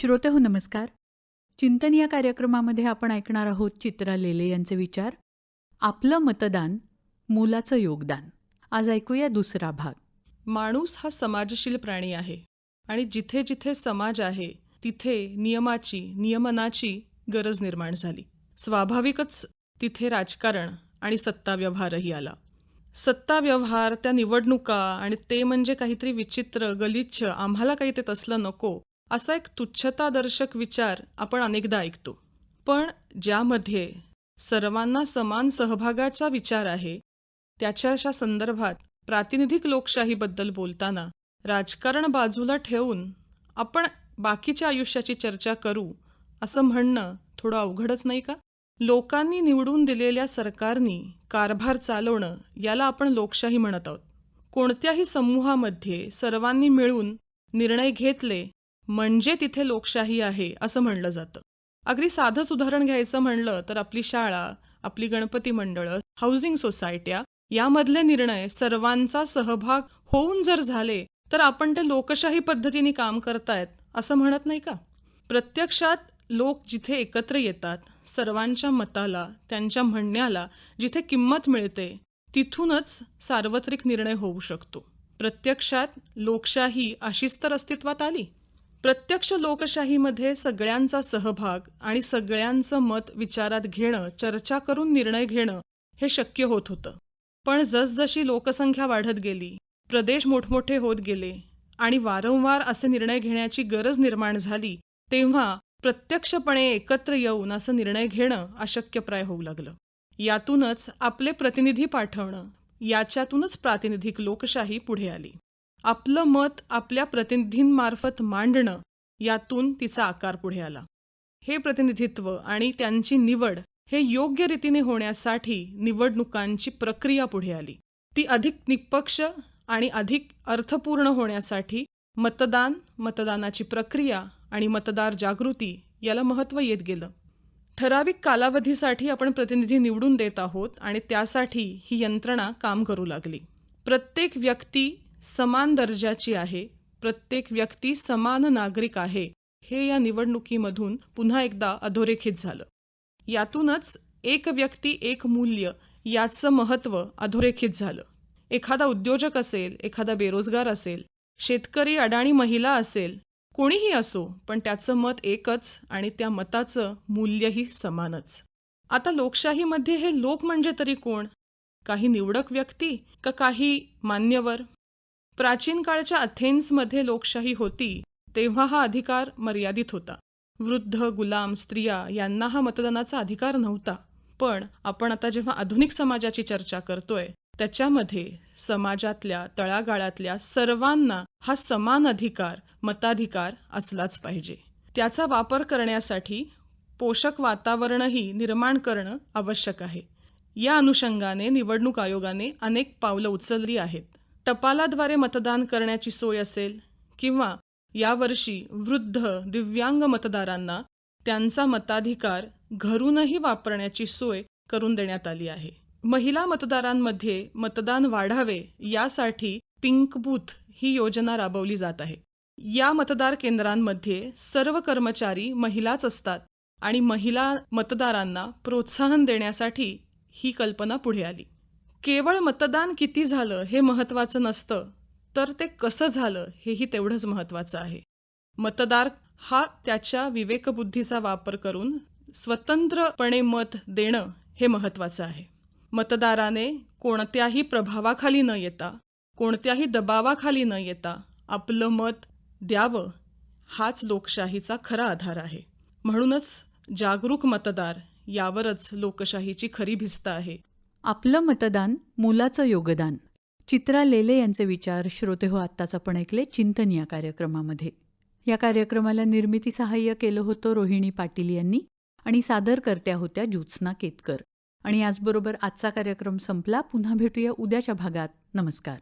श्रोते हो नमस्कार. चिंतन या कार्यक्रमामध्ये आपण ऐकणार आहोत चित्रा लेले यांचे विचार आपलं मतदान मुलाचं योगदान. आज ऐकूया दुसरा भाग. माणूस हा समाजशील प्राणी आहे आणि जिथे जिथे समाज आहे तिथे नियमाची नियमनाची गरज निर्माण झाली. स्वाभाविकच तिथे राजकारण आणि सत्ता व्यवहारही आला. सत्ता व्यवहार त्या निवडणुका आणि ते म्हणजे काहीतरी विचित्र गलिच्छ आम्हाला काही ते तसलं नको असा एक तुच्छतादर्शक विचार आपण अनेकदा ऐकतो. पण ज्यामध्ये सर्वांना समान सहभागाचा विचार आहे त्याच्या अशा संदर्भात प्रातिनिधिक लोकशाहीबद्दल बोलताना राजकारण बाजूला ठेवून आपण बाकीच्या आयुष्याची चर्चा करू असं म्हणणं थोडं अवघडच नाही का? लोकांनी निवडून दिलेल्या सरकारनी कारभार चालवणं याला आपण लोकशाही म्हणत आहोत. कोणत्याही समूहामध्ये सर्वांनी मिळून निर्णय घेतले म्हणजे तिथे लोकशाही आहे असं म्हणलं जातं. अगदी साधंच उदाहरण घ्यायचं म्हणलं तर आपली शाळा आपली गणपती मंडळं हाऊसिंग सोसायट्या यामधले निर्णय सर्वांचा सहभाग होऊन जर झाले तर आपण ते लोकशाही पद्धतीने काम करतायत असं म्हणत नाही का? प्रत्यक्षात लोक जिथे एकत्र येतात सर्वांच्या मताला त्यांच्या म्हणण्याला जिथे किंमत मिळते तिथूनच सार्वत्रिक निर्णय होऊ शकतो. प्रत्यक्षात लोकशाही अशीच तर अस्तित्वात आली. प्रत्यक्ष लोकशाहीमध्ये सगळ्यांचा सहभाग आणि सगळ्यांचं मत विचारात घेणं चर्चा करून निर्णय घेणं हे शक्य होत होतं. पण जसजशी लोकसंख्या वाढत गेली प्रदेश मोठमोठे होत गेले आणि वारंवार असे निर्णय घेण्याची गरज निर्माण झाली तेव्हा प्रत्यक्षपणे एकत्र येऊन असं निर्णय घेणं अशक्यप्राय होऊ लागलं. यातूनच आपले प्रतिनिधी पाठवणं याच्यातूनच प्रातिनिधिक लोकशाही पुढे आली. आपलं मत आपल्या प्रतिनिधींमार्फत मांडणं यातून तिचा आकार पुढे आला. हे प्रतिनिधित्व आणि त्यांची निवड हे योग्य रीतीने होण्यासाठी निवडणुकांची प्रक्रिया पुढे आली. ती अधिक निष्पक्ष आणि अधिक अर्थपूर्ण होण्यासाठी मतदान मतदानाची प्रक्रिया आणि मतदार जागृती याला महत्त्व येत गेलं. ठराविक कालावधीसाठी आपण प्रतिनिधी निवडून देत आहोत आणि त्यासाठी ही यंत्रणा काम करू लागली. प्रत्येक व्यक्ती समान दर्जाची आहे. प्रत्येक व्यक्ती समान नागरिक आहे. हे या निवडणुकीमधून पुन्हा एकदा अधोरेखित झालं. यातूनच एक व्यक्ती एक मूल्य याचं महत्त्व अधोरेखित झालं. एखादा उद्योजक असेल एखादा बेरोजगार असेल शेतकरी अडाणी महिला असेल कोणीही असो पण त्याचं मत एकच आणि त्या मताचं मूल्यही समानच. आता लोकशाहीमध्ये हे लोक म्हणजे तरी कोण? काही निवडक व्यक्ती का काही मान्यवर? प्राचीन काळच्या अथेन्समध्ये लोकशाही होती तेव्हा हा अधिकार मर्यादित होता. वृद्ध गुलाम स्त्रिया यांना हा मतदानाचा अधिकार नव्हता. पण आपण आता जेव्हा आधुनिक समाजाची चर्चा करतोय त्याच्यामध्ये समाजातल्या तळागाळातल्या सर्वांना हा समान अधिकार मताधिकार असलाच पाहिजे. त्याचा वापर करण्यासाठी पोषक वातावरणही निर्माण करणं आवश्यक आहे. या अनुषंगाने निवडणूक आयोगाने अनेक पावलं उचलली आहेत. टपालाद्वारे मतदान करण्याची सोय असेल किंवा यावर्षी वृद्ध दिव्यांग मतदारांना त्यांचा मताधिकार घरूनही वापरण्याची सोय करून देण्यात आली आहे. महिला मतदारांमध्ये मतदान वाढावे यासाठी पिंक बूथ ही योजना राबवली जात आहे. या मतदार केंद्रांमध्ये सर्व कर्मचारी महिलाच असतात आणि महिला मतदारांना प्रोत्साहन देण्यासाठी ही कल्पना पुढे आली. केवळ मतदान किती झालं हे महत्त्वाचं नसतं तर ते कसं झालं हेही तेवढंच महत्त्वाचं आहे. मतदार हा त्याच्या विवेकबुद्धीचा वापर करून स्वतंत्रपणे मत देणं हे महत्त्वाचं आहे. मतदाराने कोणत्याही प्रभावाखाली न येता कोणत्याही दबावाखाली न येता आपलं मत द्यावं हाच लोकशाहीचा खरा आधार आहे. म्हणूनच जागरूक मतदार यावरच लोकशाहीची खरी भिस्त आहे. आपलं मतदान मुलाचं योगदान. चित्रा लेले यांचे विचार श्रोते हो आत्ताच आपण ऐकले चिंतन या कार्यक्रमामध्ये. या कार्यक्रमाला निर्मिती सहाय्य केलं होतं रोहिणी पाटील यांनी आणि सादरकर्त्या होत्या ज्योत्स्ना केतकर. आणि याचबरोबर आजचा कार्यक्रम संपला. पुन्हा भेटूया उद्याच्या भागात. नमस्कार.